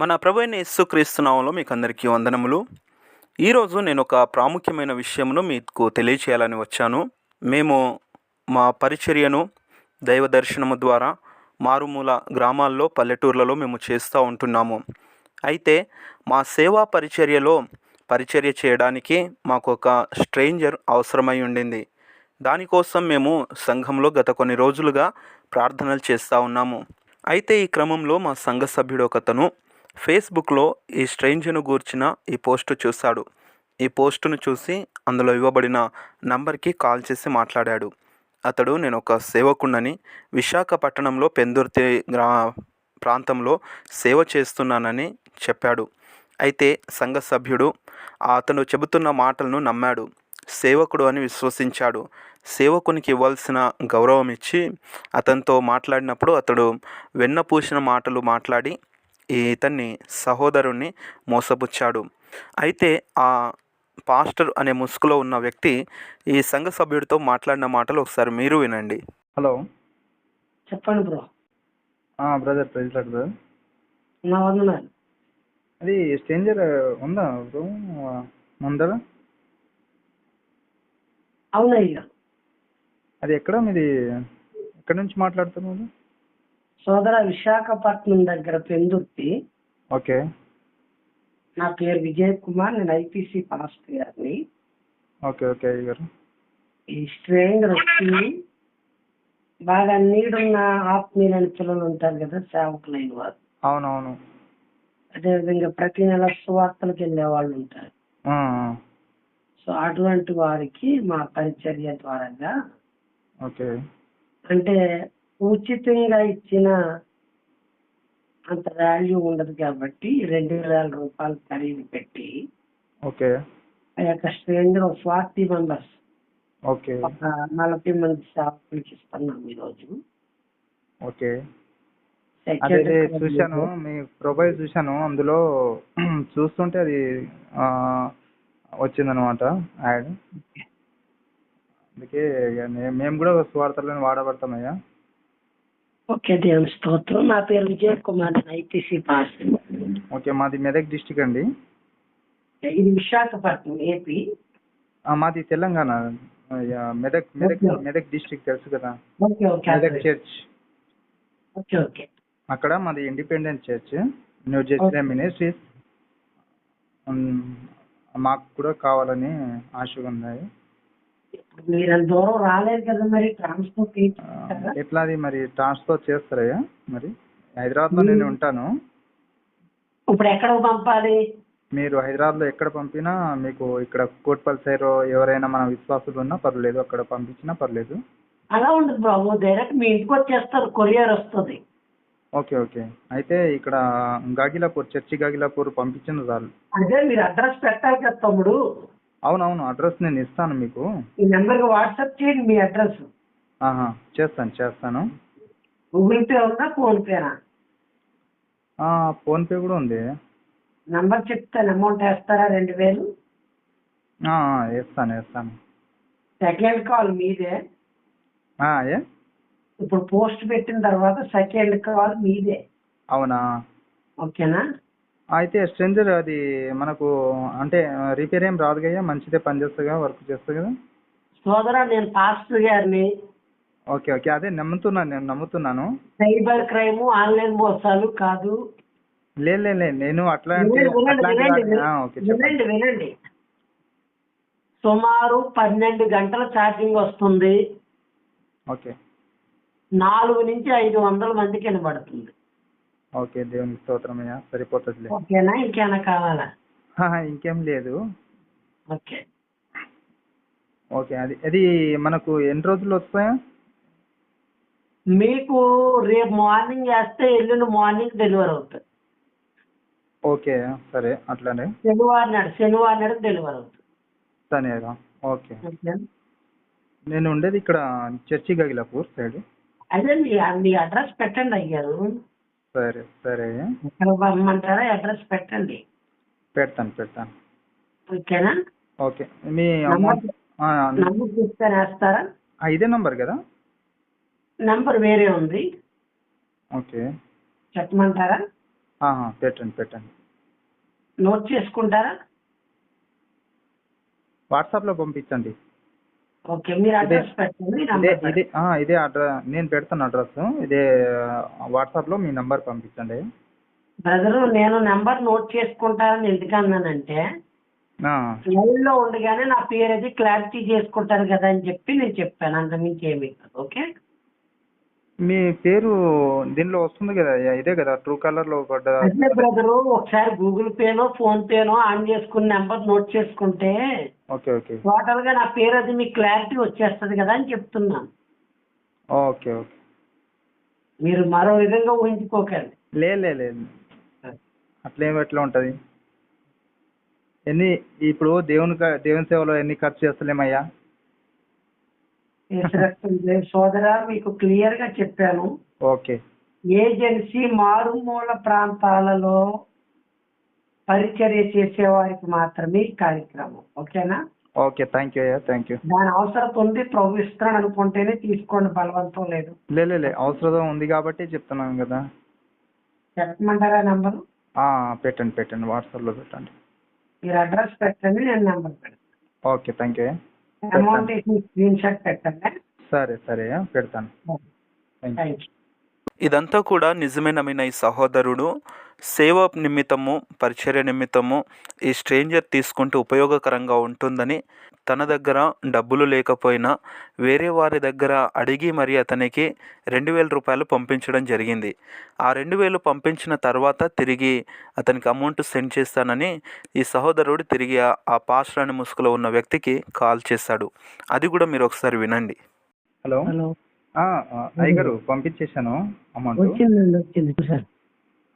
మన ప్రభు అయిన యేసుక్రీస్తు నామంలో మీకు అందరికీ వందనములు. ఈరోజు నేను ఒక ప్రాముఖ్యమైన విషయమును మీకు తెలియచేయాలని వచ్చాను. మేము మా పరిచర్యను దైవ దర్శనము ద్వారా మారుమూల గ్రామాల్లో పల్లెటూర్లలో మేము చేస్తూ ఉంటున్నాము. అయితే మా సేవా పరిచర్యలో పరిచర్య చేయడానికి మాకు ఒక స్ట్రేంజర్ అవసరమై ఉండింది. దానికోసం మేము సంఘంలో గత కొన్ని రోజులుగా ప్రార్థనలు చేస్తూ ఉన్నాము. అయితే ఈ క్రమంలో మా సంఘ సభ్యుడు ఒకతను ఫేస్బుక్లో ఈ స్ట్రేంజ్ను గూర్చిన ఈ పోస్టు చూశాడు. ఈ పోస్టును చూసి అందులో ఇవ్వబడిన నంబర్కి కాల్ చేసి మాట్లాడాడు. అతడు నేను ఒక సేవకుణ్ణని విశాఖపట్నంలో పెందుర్తి గ్రా ప్రాంతంలో సేవ చేస్తున్నానని చెప్పాడు. అయితే సంఘ సభ్యుడు అతను చెబుతున్న మాటలను నమ్మాడు. సేవకుడు అని విశ్వసించాడు. సేవకునికి ఇవ్వాల్సిన గౌరవం ఇచ్చి అతనితో మాట్లాడినప్పుడు అతడు వెన్నపూసిన మాటలు మాట్లాడి ఇతన్ని సహోదరుణ్ణి మోసపుచ్చాడు. అయితే ఆ పాస్టర్ అనే ముసుగులో ఉన్న వ్యక్తి ఈ సంఘ సభ్యుడితో మాట్లాడిన మాటలు ఒకసారి మీరు వినండి. హలో. చెప్పండి bro. Brother praise Lord brother. నా వందనాలు అది స్ట్రేంజర్ ఉందా బ్రో ముందర? అవునయ్యా. అది ఎక్కడ మీది? ఎక్కడి నుంచి మాట్లాడుతున్నారు? సోదర విశాఖపట్నం దగ్గర పెందుర్తి. ఓకే. నా పేరు విజయ్ కుమార్ నేను ఐపీసీ పాస్టర్ గారిని. ఓకే ఓకే గారు. ఈ స్ట్రేంజర్ వచ్చి బాగా నీడున్న ఆత్మీయులైన పిల్లలు ఉంటారు కదా సేవకులైన వారు అవునవును. అదేవిధంగా ప్రతి నెల సువార్తలకు వెళ్ళే వాళ్ళు ఉంటారు. సో అటువంటి వారికి మా పరిచర్య ద్వారాగా ఓకే. అంటే ఉచితంగా ఇచ్చిన అంత వాల్యూ ఉండదు కాబట్టి రెండు వేల రూపాయలు ఖరీదు పెట్టి ఓకే. ఆ యొక్క స్ట్రేంజర్ ఫార్టీ మెంబర్స్ ఓకే. ఒక నలభై మంది సేవకులకి ఇస్తున్నాం ఈరోజు. ఓకే. అదే చూశాను మీ ప్రొఫైల్ చూశాను అందులో చూస్తుంటే అది వచ్చిందనమాట యాడ్ అందుకే మేము కూడా స్వార్థలను వాడబడతామయ్యా ఓకే దేవుని స్తోత్రం. నా పేరు Vijay Kumar ITC pass. Okay మాది మెదక్ డిస్టిక్ అండి. ఇది విశాఖపట్నం ఏపీ. మాది తెలంగాణ. మెదక్ మెదక్. మెదక్ డిస్ట్రిక్ట్ తెలుసు కదా. మెదక్ చర్చ్. Okay okay. అక్కడ మాది independent church new Jerusalem ministries మాకు కూడా కావాలని ఆశగా ఉన్నాయి. మీరు అంత దూరం రాలేదు కదా మరి ట్రాన్స్పోర్ట్ ఎట్లా అది మరి ట్రాన్స్ఫర్ చేస్తారయ్యా మరి? హైదరాబాద్లో నేను ఉంటాను. ఇప్పుడు ఎక్కడ పంపాలి? మీరు హైదరాబాద్లో ఎక్కడ పంపినా మీకు ఇక్కడ కోట్పల్లి సైడ్ ఎవరైనా మన విశ్వాసులు ఉన్నా పర్లేదు అక్కడ పంపించినా పర్లేదు. అలా ఉండదు బాబు డైరెక్ట్ మీ ఇంటికి వచ్చేస్తారు కొరియర్ వస్తుంది. Okay okay. అయితే ఇక్కడ గాగిలాపూర్ చర్చి గాగిలాపూర్ పంపించిన చాలు. అదే మీరు అడ్రస్ పెట్టాలి కదా తమ్ముడు. అవునవును అడ్రస్ నేను ఇస్తాను మీకు. ఈ నెంబర్కి వాట్సాప్ చేయండి మీ అడ్రస్ ఆహా చేస్తాను చేస్తాను. గూగుల్ పే ఉందా ఫోన్ పేనా ఆ, ఫోన్పే కూడా ఉంది. నంబర్ చెప్తాను అమౌంట్ వేస్తారా రెండు వేలు? ఆ, ఆ, వేస్తాను వేస్తాను. సెకండ్ కాల్ మీదే. ఆ, ఏ? ఇప్పుడు పోస్ట్ పెట్టిన తర్వాత సెకండ్ కాల్ మీదే. అవునా? ఓకేనా అయితే స్ట్రెంజర్ అది మనకు అంటే రిపేర్ ఏం రాదు కదా మంచిదే పని చేస్తుందిగా వర్క్ చేస్తుంది కదా? సోదరా నేను పాస్టర్ గారిని. Okay okay. అదే నమ్ముతున్నాను నేను నమ్ముతున్నాను. సైబర్ క్రైమ్ ఆన్లైన్ మోసాలు కాదు. లేదు లేదు నేను వినండి వినండి. సుమారు పన్నెండు గంటల ఛార్జింగ్ వస్తుంది. ఓకే. నాలుగు నుంచి ఐదు వందల మందికి వినబడుతుంది. ఓకే దేవునికి స్తోత్రమయ్యా సరిపోతుందిలే. ఓకేనా? ఇంకేమైనా కావాలా? ఇంకేం లేదు. ఓకే. ఓకే అది అది మనకు ఎన్ని రోజులు వస్తాయా? మీకు రేపు మార్నింగ్ వేస్తే ఎల్లుండి మార్నింగ్ డెలివరీ అవుతుంది. ఓకే సరే అట్లానే. శనివారం నాడు శనివారం నాడు డెలివరీ అవుతుంది. సరేగా ఓకే? నేను ఉండేది ఇక్కడ చర్చి గగిలాపూర్ సైడ్. అదే మీ మీ అడ్రస్ పెట్టండి అయ్యారు సరే సరే. పంపమంటారా అడ్రస్ పెట్టండి. పెడతాను పెడతాను. ఓకేనా? ఓకే. మీ అమౌంట్ నంబర్ వేస్తారా ఇదే నంబర్ కదా? నంబర్ వేరే ఉంది. ఓకే. చెప్పమంటారా? పెట్టండి పెట్టండి. నోట్ చేసుకుంటారా? వాట్సాప్లో పంపించండి. ఓకే మీరు అడ్రస్ పెట్టండి ఇదే ఇదే పెడతాను. ఆ, ఇదే అడ్రస్ నేను పెడతాను అడ్రస్ ఇదే వాట్సాప్లో మీ నంబర్ పంపించండి. బ్రదరు నేను నెంబర్ నోట్ చేసుకుంటారని ఎందుకు అన్నానంటే ఆ, లైవ్లో ఉండగానే నా పేరు అది క్లారిటీ చేసుకుంటారు కదా అని చెప్పి నేను చెప్పాను అంతమించి ఏమీ కాదు ఓకే? మీ పేరు దీనిలో వస్తుంది కదా ఇదే కదా ట్రూ కలర్లో పడ్డ అదే బ్రదరు ఒకసారి గూగుల్ పేనో ఫోన్ పేనో ఆన్ చేసుకుని నెంబర్ నోట్ చేసుకుంటే ఓకే ఓకే. టోటల్గా నా పేరు అది మీకు క్లారిటీ వచ్చేస్తది కదా అని చెప్తున్నాను. Okay okay. మీరు మరో విధంగా ఊహించుకోకండి. లే లే లేదు అట్లేం ఎట్లా ఉంటుంది? ఎన్ని ఇప్పుడు దేవుని దేవుని సేవలో ఎన్ని ఖర్చు చేస్తలేమయ్యా? సోదరా మీకు క్లియర్గా చెప్పాను. ఓకే. ఏజెన్సీ మారుమూల ప్రాంతాలలో పరిచర్య చేసే వారికి మాత్రమే ఈ కార్యక్రమం. ఓకేనా? ఓకే థ్యాంక్ యూ అయ్యా థ్యాంక్ యూ దాని అవసరం ఉంది ప్రభు ఇస్తున్నాడు అనుకుంటేనే తీసుకోండి బలవంతం లేదు. లే లే లే అవసరం ఉంది కాబట్టి చెప్తున్నాను కదా. చెప్పమంటారా నెంబర్? పెట్టండి పెట్టండి వాట్సాప్లో పెట్టండి. మీరు అడ్రస్ పెట్టండి నేను నెంబర్ పెడతాను. Okay thank you amount screenshot పెట్టండి. సరే సరే పెడతాను. థ్యాంక్ యూ ఇదంతా కూడా నిజమే నమ్మిన ఈ సహోదరుడు సేవ నిమిత్తము పరిచర్య నిమిత్తము ఈ స్ట్రేంజర్ తీసుకుంటే ఉపయోగకరంగా ఉంటుందని తన దగ్గర డబ్బులు లేకపోయినా వేరే వారి దగ్గర అడిగి మరి అతనికి రెండు వేల రూపాయలు పంపించడం జరిగింది. ఆ రెండు వేలు పంపించిన తర్వాత తిరిగి అతనికి అమౌంట్ సెండ్ చేస్తానని ఈ సహోదరుడు తిరిగి ఆ- పాస్టర్ అనే ముసుగులో ఉన్న వ్యక్తికి కాల్ చేశాడు. అది కూడా మీరు ఒకసారి వినండి. హలో. హలో. అయ్యగారు పంపించేశాను అమౌంట్. వచ్చిందండి వచ్చింది సార్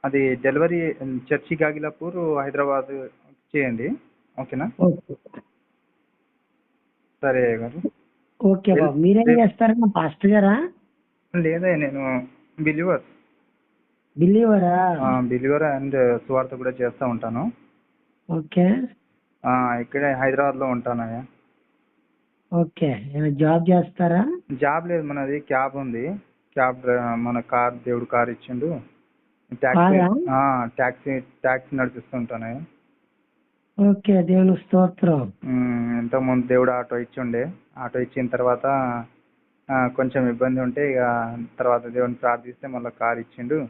అది డెలివరీ చర్చి గాగిలాపూర్ హైదరాబాద్ చేయండి. ఓకేనా? ఓకే. సరే అయ్యగారు. ఓకే బాబు మీరేం చేస్తారన్నా గారా? లేదా నేను బిలీవర్. బిలీవరా? బిలీవర్ అండ్ సువార్త కూడా చేస్తూ ఉంటాను. ఓకే. ఇక్కడే హైదరాబాద్లో ఉంటానయ్యా. ఓకే. జాబ్ చేస్తారా? జాబ్ లేదు మనది క్యాబ్ ఉంది. క్యాబ్ డ్రై- మన కార్ దేవుడు కార్ ఇచ్చిండు. ట్యాక్సీ కారా? ట్యాక్సీ ట్యాక్సీ నడిపిస్తుంటానయ్యా ఓకే దేవుని స్తోత్రం. ఉమ్, ఇంతకుముందు దేవుడు ఆటో ఇచ్చిండే. ఆటో ఇచ్చిన తర్వాత ఆ, కొంచెం ఇబ్బంది ఉంటే ఇక తర్వాత దేవుని ప్రార్థిస్తే మళ్ళీ కార్ ఇచ్చిండు.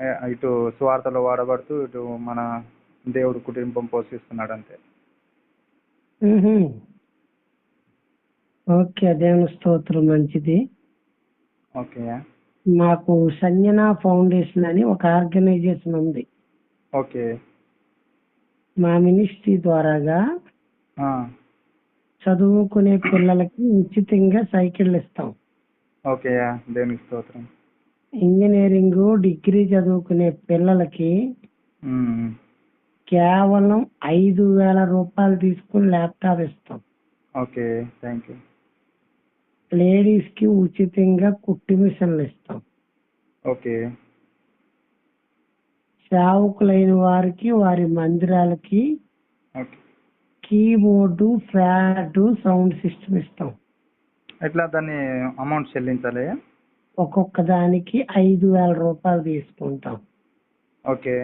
ఏ, ఇటు సువార్తలో వాడబడుతూ ఇటు మన దేవుడు కుటుంబం పోషిస్తున్నాడు అంతే. మ్హూ. ఓకే దేవుని స్తోత్రం మంచిది. ఓకే. మాకు సంజన ఫౌండేషన్ అని ఒక ఆర్గనైజేషన్ ఉంది. ఓకే. మా మినిస్ట్రీ ద్వారాగా చదువుకునే పిల్లలకి ఉచితంగా సైకిళ్ళు ఇస్తాం. ఓకే దేవునికి స్తోత్రం. ఇంజనీరింగ్ డిగ్రీ చదువుకునే పిల్లలకి కేవలం ఐదు వేల రూపాయలు తీసుకుని ల్యాప్టాప్ ఇస్తాం. ఓకే థ్యాంక్ యూ లేడీస్కి ఉచితంగా కుట్టి మిషన్లు ఇస్తాం. ఓకే. సేవకులైన వారికి వారి మందిరాలకి కీబోర్డు ఫ్యాడ్ సౌండ్ సిస్టమ్ ఇస్తాం. ఎట్లా దాన్ని అమౌంట్ చెల్లించాలి? ఒక్కొక్క దానికి ఐదు వేల రూపాయలు తీసుకుంటాం. ఓకే.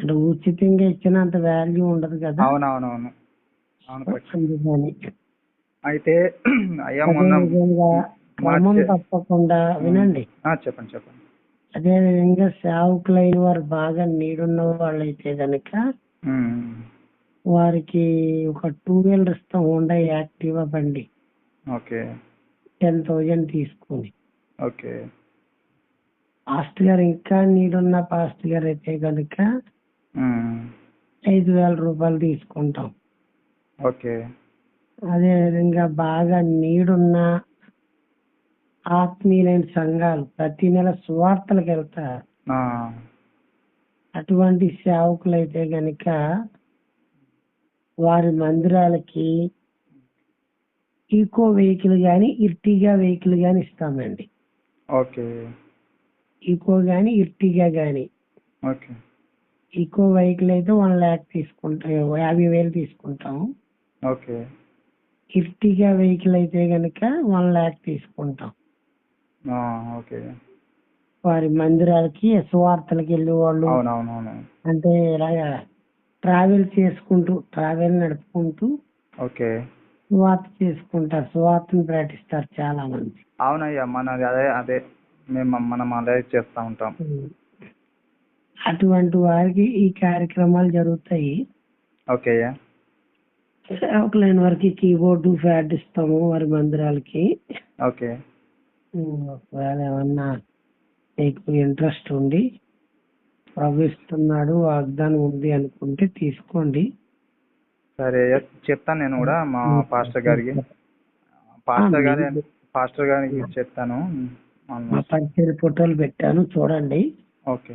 అంటే ఉచితంగా ఇచ్చినంత వాల్యూ ఉండదు కదా? అవునవునవును. అందుకని అయితే అయ్యా మొన్న అదేవిధంగా క్రమం మార్చే- తప్పకుండా వినండి. చెప్పండి చెప్పండి. అదే విధంగా సేవకులైన వారు బాగా నీడున్న వాళ్ళైతే గనక ఉమ్, వారికి ఒక టూ వీలర్ ఇస్తాం హోండా యాక్టివా బండి ఓకే. టెన్ థౌజండ్ తీసుకుని. ఓకే. పాస్ట్ గారు ఇంకా నీడున్న పాస్ట్ గారు అయితే కనుక ఉమ్, ఐదు వేల రూపాయలు తీసుకుంటాం. ఓకే. అదే విధంగా బాగా నీడున్న ఆత్మీయులైన సంఘాలు ప్రతి నెల సువార్తలకు వెళ్తారు. అటువంటి సేవకులైతే గనుక వారి మందిరాలకి ఈకో వెహికల్ గాని ఇర్టిగా వెహికల్ గాని ఇస్తామండి. ఓకే. ఈకో గాని ఇర్టిగా గాని. ఓకే. ఈకో వెహికల్ అయితే వన్ ల్యాక్ తీసుకుంటాం యాభై వేలు తీసుకుంటాం. ఓకే. ఇర్టిగా వెహికల్ అయితే గనుక వన్ ల్యాక్ తీసుకుంటాం. ఓకే. వారి మందిరాలకి సువార్తలకి వెళ్ళే వాళ్ళు అంటే ఇలాగా ట్రావెల్ చేసుకుంటూ ట్రావెల్ నడుపుకుంటూ ఓకే. సువార్త చేసుకుంటారు. సువార్తను ప్రకటిస్తారు చాలా మంది అవునయ్యా మనది అదే అదే మేము మనం అదే చేస్తూ ఉంటాం. అటువంటి వారికి ఈ కార్యక్రమాలు జరుగుతాయి. ఓకే అయ్యా సేవకులైన వారికి కీబోర్డు ఫ్యాడ్ ఇస్తాము వారి మందిరాలకి. ఓకే. ఒకవేళ ఏమన్నా మీకు ఇంట్రెస్ట్ ఉండి ప్రవేశిస్తున్నాడు వాగ్దానం ఉంది అనుకుంటే తీసుకోండి. సరే చెప్తాను నేను కూడా మా పాస్టర్ గారికి. పాస్టర్ గారి పాస్టర్ గారికి చెప్తాను. మా పరిచయ ఫోటోలు పెట్టాను చూడండి. ఓకే.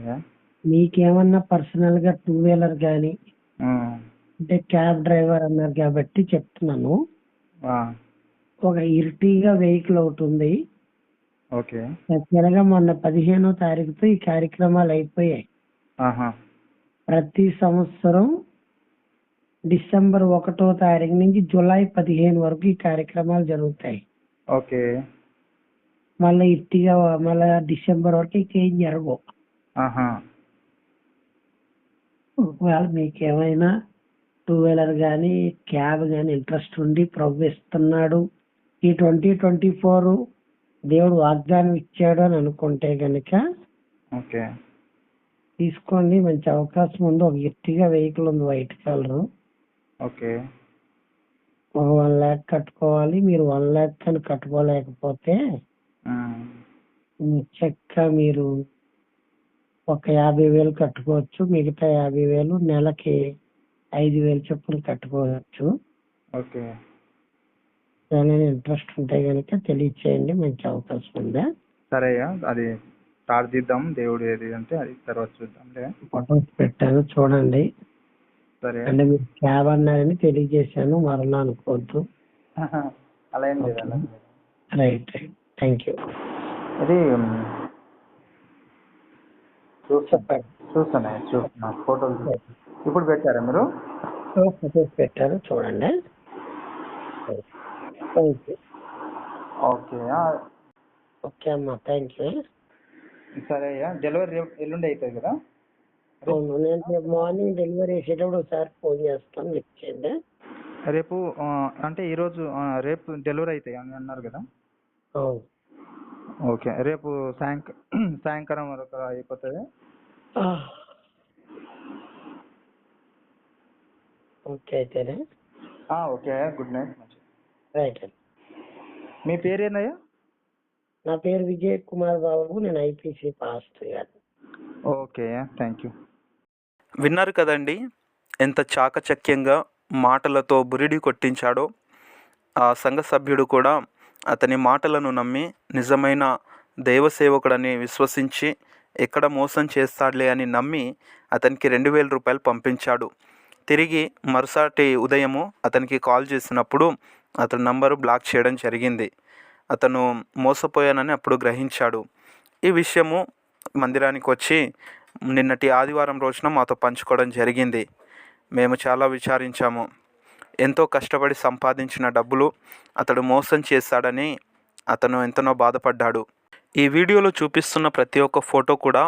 మీకేమన్నా పర్సనల్గా టూ వీలర్ గానీ ఉమ్, అంటే క్యాబ్ డ్రైవర్ అన్నారు కాబట్టి చెప్తున్నాను. ఒక ఇరిటీగా వెహికల్ ఒకటి ఉంది. ఓకే. యాక్చువల్గా మొన్న పదిహేనో తారీఖుతో ఈ కార్యక్రమాలు అయిపోయాయి. ప్రతి సంవత్సరం డిసెంబర్ ఒకటో తారీఖు నుంచి జూలై పదిహేను వరకు ఈ కార్యక్రమాలు జరుగుతాయి. ఓకే. మళ్ళీ ఇట్టిగా మళ్ళీ డిసెంబర్ వరకు ఇంకేం జరగవు. ఒకవేళ మీకు ఏమైనా టూ వీలర్ కానీ క్యాబ్ కానీ ఇంట్రెస్ట్ ఉండి ప్రభు ఇస్తున్నాడు. ఈ ట్వంటీ ట్వంటీ ఫోర్ దేవుడు వాగ్దానం ఇచ్చాడు అని అనుకుంటే గనుక ఓకే. తీసుకోండి. మంచి అవకాశం ఉంది. ఒక ఎట్టిగా వెహికల్ ఉంది వైట్ కలర్. ఓకే. ఒక వన్ ల్యాక్ కట్టుకోవాలి. మీరు వన్ ల్యాక్ కానీ కట్టుకోలేకపోతే చెక్క మీరు ఒక యాభై వేలు కట్టుకోవచ్చు. మిగతా యాభై వేలు నెలకి ఐదు వేలు చొప్పున కట్టుకోవచ్చు. ఓకే. ఏమైనా ఇంట్రెస్ట్ ఉంటే కనుక తెలియచేయండి మంచి అవకాశం ఉందా? సరే అయ్యా అది ప్రార్థిద్దాం దేవుడు ఏది అంటే అది తర్వాత చూద్దాంలే. ఫొటోస్ పెట్టాను చూడండి. సరే. అంటే మీరు క్యాబ్ అన్నారని తెలియజేశాను మరలా అనుకోవద్దు. అలా ఏం లేదు అలా ఏం లేదు. Right right. Thank you. ఇది ఉమ్, చూస్తా చూస్తాను చూస్తున్నా ఫోటోలు ఇప్పుడు పెట్టారా మీరు? పెట్టాను చూడండి థ్యాంక్ యూ ఓకే. ఆ, ఓకే అమ్మా థ్యాంక్ యూ. సరే అయ్యా డెలివరీ రేపు ఎల్లుండి అవుతుంది కదా? అవును నేను రేపు మార్నింగ్ డెలివరీ చేసేటప్పుడు ఒకసారి ఫోన్ చేస్తాను లిఫ్ట్ చేయండి. రేపు అంటే ఈరోజు రేపు డెలివరీ అవుతాయి అని అన్నారు కదా? అవును. ఓకే రేపు సాయంక సాయంకాలం వరకు అయిపోతుంది. ఓకే అయితేనే. ఆ, ఓకే గుడ్ నైట్ మంచిది. రైట్ అండి. మీ పేరు ఏందయ్యా? నా పేరు విజయ్ కుమార్ బాబు నేను ఐపీసీ గారు. Okay thank you. విన్నారు కదండి ఎంత చాకచక్యంగా మాటలతో బురిడి కొట్టించాడో ఆ సంఘ సభ్యుడు కూడా అతని మాటలను నమ్మి నిజమైన దైవ సేవకుడని విశ్వసించి ఎక్కడ మోసం చేస్తాడులే అని నమ్మి అతనికి రెండు వేల రూపాయలు పంపించాడు. తిరిగి మరుసటి ఉదయము అతనికి కాల్ చేసినప్పుడు అతని నంబరు బ్లాక్ చేయడం జరిగింది. అతను మోసపోయానని అప్పుడు గ్రహించాడు. ఈ విషయము మందిరానికి వచ్చి నిన్నటి ఆదివారం రోజున మాతో పంచుకోవడం జరిగింది. మేము చాలా విచారించాము. ఎంతో కష్టపడి సంపాదించిన డబ్బులు అతడు మోసం చేశాడని అతను ఎంతనో బాధపడ్డాడు. ఈ వీడియోలో చూపిస్తున్న ప్రతి ఒక్క ఫోటో కూడా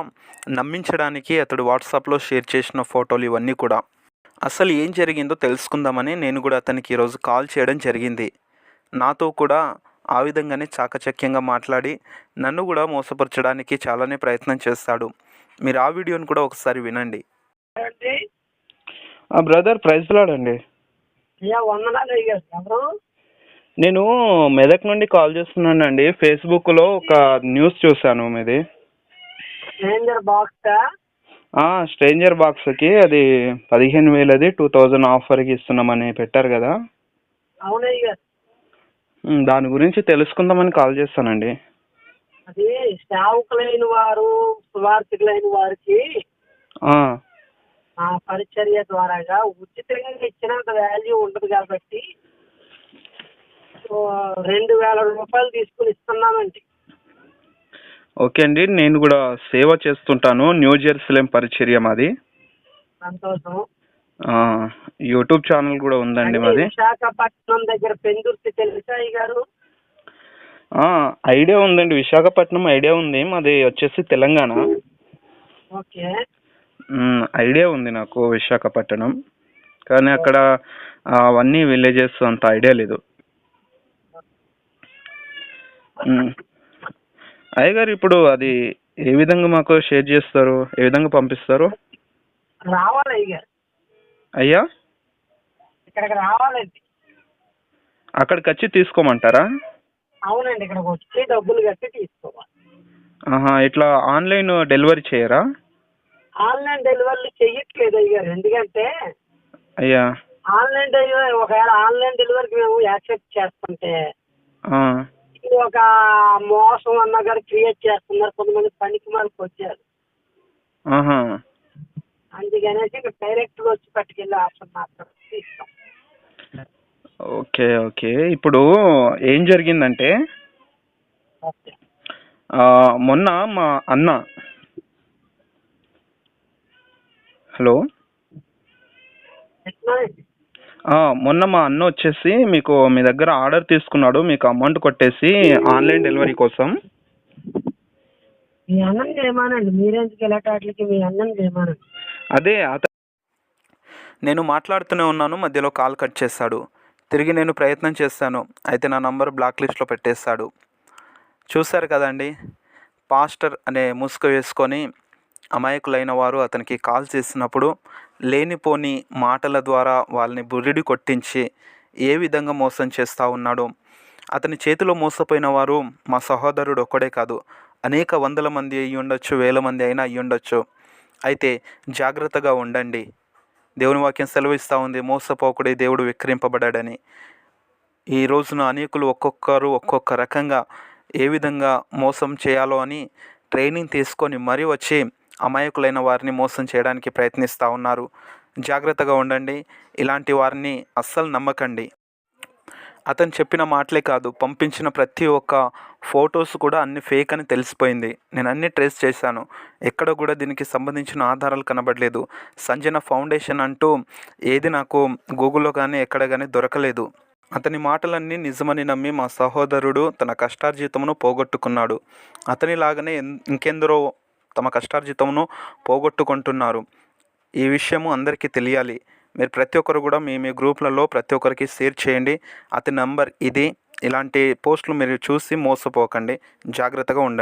నమ్మించడానికి అతడు వాట్సాప్లో షేర్ చేసిన ఫోటోలు ఇవన్నీ కూడా. అసలు ఏం జరిగిందో తెలుసుకుందామని నేను కూడా అతనికి ఈరోజు కాల్ చేయడం జరిగింది. నాతో కూడా ఆ విధంగానే చాకచక్యంగా మాట్లాడి నన్ను కూడా మోసపరచడానికి చాలానే ప్రయత్నం చేస్తాడు. మీరు ఆ వీడియోని కూడా ఒకసారి వినండి. బ్రదర్ ప్రైజ్ లాడండి నేను మెదక్ నుండి కాల్ చేస్తున్నానండి. ఫేస్బుక్లో ఒక న్యూస్ చూశాను మీది. బాక్స్ స్ట్రేంజర్ బాక్స్కి అది పదిహేను వేలది టూ థౌజండ్ ఆఫర్కి ఇస్తున్నామని పెట్టారు కదా. అవునయ్య దాని గురించి తెలుసుకుందామని కాల్ చేస్తానండి. అది సేవకులైన వారు సువార్థికులైన వారికి పరిచర్య ద్వారాగా ఉచితంగా ఇచ్చినంత వాల్యూ ఉండదు కాబట్టి రెండు వేల రూపాయలు తీసుకుని ఇస్తున్నామండి. ఓకే అండి నేను కూడా సేవ చేస్తుంటాను. న్యూ జెరూసలేం పరిచర్య మాది. సంతోషం. యూట్యూబ్ ఛానల్ కూడా ఉందండి మాది. విశాఖపట్నం దగ్గర పెందుర్తి తెలుసా అయ్య గారు? ఆ, ఐడియా ఉందండి. విశాఖపట్నం ఐడియా ఉంది. మాది వచ్చేసి తెలంగాణ. ఓకే. ఐడియా ఉంది నాకు విశాఖపట్నం. కానీ అక్కడ అవన్నీ విలేజెస్ అంత ఐడియా లేదు. అయ్యగారు ఇప్పుడు అది ఏ విధంగా మాకు షేర్ చేస్తారు? ఏ విధంగా పంపిస్తారు? రావాలి అయ్య అయ్యా? ఇక్కడికి రావాలండి అక్కడికి వచ్చి తీసుకోమంటారా? అవునండి ఇక్కడికి వచ్చి డబ్బులు కట్టి తీసుకోవాలి. ఆహా ఇట్లా ఆన్లైన్ డెలివరీ చేయరా? ఆన్లైన్ డెలివరీ చెయ్యట్లేదు అయ్యారు ఎందుకంటే అయ్యా. ఆన్లైన్ డెలివరీ ఒకవేళ ఆన్లైన్ డెలివరీకి మేము యాక్సెప్ట్ చేస్తుంటే ఆ, ఇది ఒక మోసం అన్న గారు క్రియేట్ చేస్తున్నారు. కొంతమంది పనికి మనకు వచ్చారు అందుకనేసి ఇక్కడ డైరెక్ట్గా వచ్చి పట్టుకెళ్ళే ఆప్షన్ మాత్రం తీస్తాం. Okay okay. ఇప్పుడు ఏం జరిగిందంటే మొన్న మా అన్న హలో? మొన్న మా అన్న వచ్చేసి మీకు మీ దగ్గర ఆర్డర్ తీసుకున్నాడు మీకు అమౌంట్ కొట్టేసి ఆన్లైన్ డెలివరీ కోసం. మీ అన్నం చేయమానండి మీరెందుకు వెళ్ళటాట్లకి మీ అన్నం చేయమానండి అదే అత నేను మాట్లాడుతూనే ఉన్నాను మధ్యలో కాల్ కట్ చేశాడు తిరిగి నేను ప్రయత్నం చేశాను అయితే నా నంబర్ బ్లాక్ లిస్ట్లో పెట్టేశాడు చూశారు కదండి పాస్టర్ అనే ముసుగు వేసుకొని అమాయకులైన వారు అతనికి కాల్ చేసినప్పుడు లేనిపోని మాటల ద్వారా వాళ్ళని బురిడి కొట్టించి ఏ విధంగా మోసం చేస్తూ ఉన్నాడు అతని చేతిలో మోసపోయిన వారు మా సహోదరుడు ఒక్కడే కాదు. అనేక వందల మంది అయ్యి ఉండొచ్చు వేల మంది అయినా అయ్యి ఉండొచ్చు. అయితే జాగ్రత్తగా ఉండండి. దేవుని వాక్యం సెలవిస్తూ ఉంది మోసపోకుడే దేవుడు విక్రింపబడాడని ఈ రోజున అనేకులు ఒక్కొక్కరు ఒక్కొక్క రకంగా ఏ విధంగా మోసం చేయాలో అని ట్రైనింగ్ తీసుకొని మరీ వచ్చి అమాయకులైన వారిని మోసం చేయడానికి ప్రయత్నిస్తూ ఉన్నారు. జాగ్రత్తగా ఉండండి. ఇలాంటి వారిని అస్సలు నమ్మకండి. అతను చెప్పిన మాటలే కాదు పంపించిన ప్రతి ఒక్క ఫొటోస్ కూడా అన్ని ఫేక్ అని తెలిసిపోయింది. నేను అన్ని ట్రేస్ చేశాను. ఎక్కడ కూడా దీనికి సంబంధించిన ఆధారాలు కనబడలేదు. సంజన ఫౌండేషన్ అంటూ ఏది నాకు గూగుల్లో కానీ ఎక్కడ కానీ దొరకలేదు. అతని మాటలన్నీ నిజమని నమ్మి మా సహోదరుడు తన కష్టార్జితమును పోగొట్టుకున్నాడు. అతనిలాగనే ఇంకెందరో తమ కష్టార్జితమును పోగొట్టుకుంటున్నారు. ఈ విషయము అందరికీ తెలియాలి. మీరు ప్రతి ఒక్కరు కూడా మీ మీ గ్రూప్లలో ప్రతి ఒక్కరికి షేర్ చేయండి. అతని నంబర్ ఇది. ఇలాంటి పోస్టులు మీరు చూసి మోసపోకండి. జాగ్రత్తగా ఉండండి.